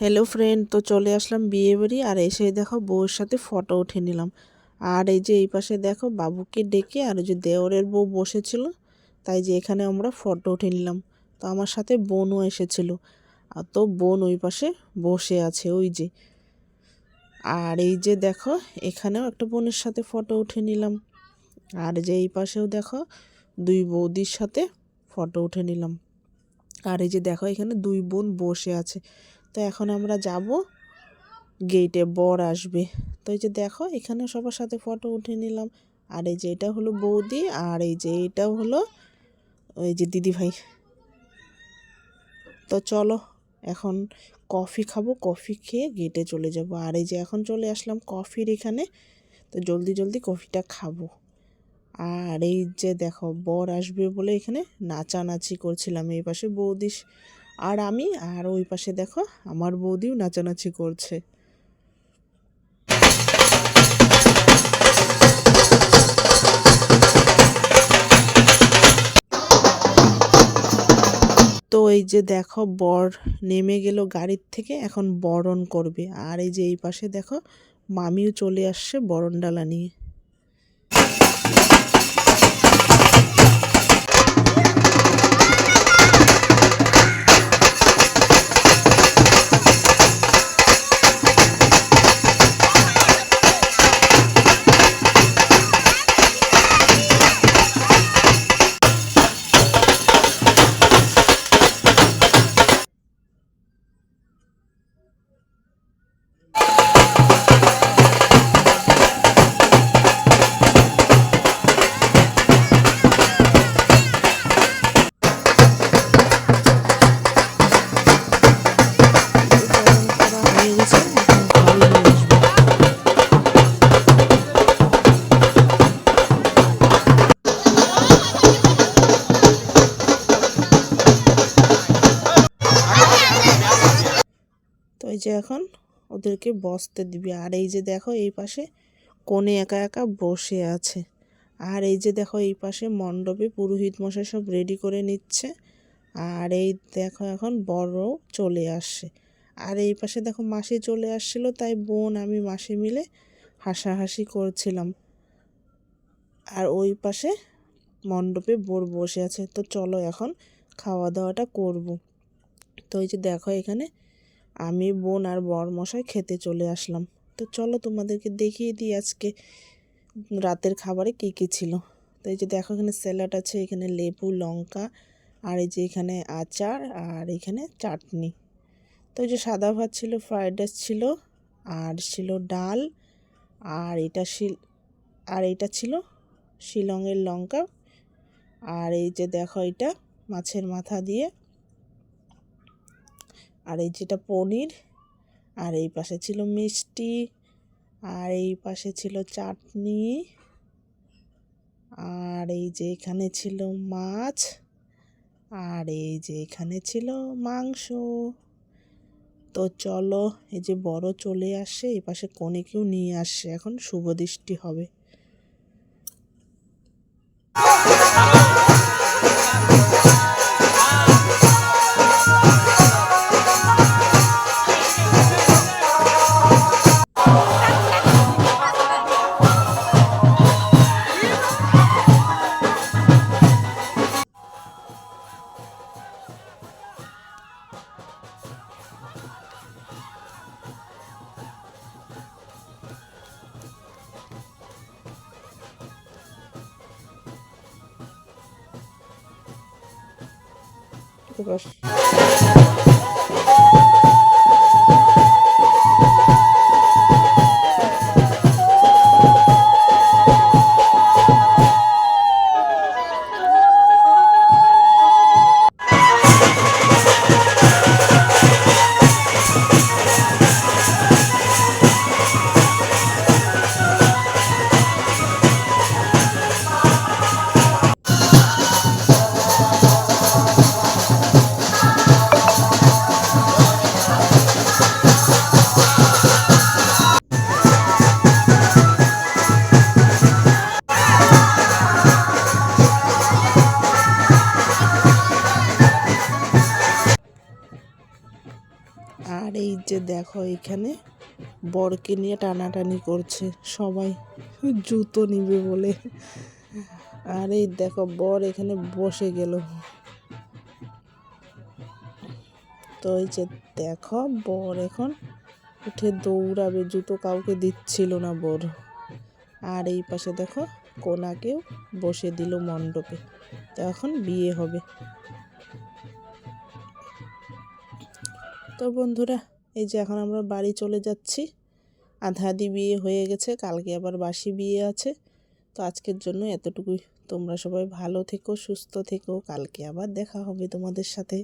Hello friend তো চলে আসলাম বিয়ে বাড়ি আর এসে দেখো বউয়ের সাথে ফটো উঠে নিলাম। আর এই যে এই পাশে দেখো বাবুকে ডেকে আর ওই যে দেওরের বউ বসেছিল, তাই যে এখানে আমরা ফটো উঠে নিলাম। তো আমার সাথে বোনও এসেছিল। আর তো বোন ওই পাশে বসে আছে, ওই যে। আর এই যে দেখো এখানেও একটা বোনের সাথে ফটো উঠে নিলাম। আর যে এই পাশেও দেখো দুই বৌদির সাথে ফটো উঠে নিলাম। আর এই যে দেখো এখানে দুই বোন বসে আছে। তো এখন আমরা যাব। গেটে বর আসবে। তো এই যে দেখো এখানে সবার সাথে ফটো উঠে নিলাম। আর এই যে এটা হলো বৌদি, আর এই যে এটাও হলো ওই যে দিদি ভাই তো চলো, এখন কফি খাব কফি খেয়ে গেটে চলে যাব। আর এই যে এখন চলে আসলাম কফির এখানে। তো জলদি জলদি কফিটা খাব। আর এই যে দেখো, বর আসবে বলে এখানে নাচানাচি করছিলাম এই পাশে বৌদি। আর আমি আর ওই পাশে দেখো আমার বৌদিও নাচানাচি করছে। তো এই যে দেখো বর নেমে গেল গাড়ির থেকে, এখন বরণ করবে। আর এই যে এই পাশে দেখো মামিও চলে আসছে বরণ ডালা নিয়ে। যে এখন ওদেরকে বসতে দিবি। আর এই যে দেখো এই পাশে কোণে একা একা বসে আছে। আর এই যে দেখো এই পাশে মণ্ডপে পুরোহিত মশাই সব রেডি করে নিচ্ছে। আর এই দেখো এখন বড় চলে আসছে। আর এই পাশে দেখো মাসি চলে আসছিল, তাই বোন আমি মাসি মিলে হাসাহাসি করছিলাম। আর ওই পাশে মণ্ডপে বোর বসে আছে। তো চলো এখন খাওয়া দাওয়াটা করব। তো এই যে দেখো এখানে আমি, বোন আর বর মশাই খেতে চলে আসলাম। তো চলো তোমাদেরকে দেখিয়ে দিই আজকে রাতের খাবারে কী কী ছিল। তো এই যে দেখো এখানে স্যালাড আছে, এখানে লেবু, লঙ্কা, আর এই যে এখানে আচার, আর এখানে চাটনি। তো এই যে সাদা ভাত ছিল, ফ্রাইড রাইস ছিল, আর ছিল ডাল, আর এটা শিল, আর এটা ছিল শিলংয়ের লঙ্কা, আর এই যে দেখো এটা মাছের মাথা দিয়ে আর এই যেটা পনির, আর এই পাশে ছিল মিষ্টি, আর এই পাশে ছিল চাটনি, আর এই যে এখানে ছিল মাছ, আর এই যে এখানে ছিল মাংস। তো চলো, এই যে বড় চলে আসে, এই পাশে কনেকেও নিয়ে আসছে এখন শুভ দৃষ্টি হবে। তো ব্যাস যে দেখো এখানে বরকে নিয়ে টানাটানি করছে, সবাই জুতো নিবে বলে। আর এই দেখো বর এখানে বসে গেল। তো এই যে দেখো বর এখন উঠে দৌড়াবে, জুতো কাউকে দিচ্ছিল না বর। আর এই পাশে দেখো কোনাকেও বসে দিল মণ্ডপে। তো এখন বিয়ে হবে। তো বন্ধুরা এই যে এখন আমরা বাড়ি চলে যাচ্ছি। আধা আধি বিয়ে হয়ে গেছে, কালকে আবার বাসি বিয়ে আছে। তো আজকের জন্য এতটুকুই। তোমরা সবাই ভালো থেকো, সুস্থ থেকো। কালকে আবার দেখা হবে তোমাদের সাথে।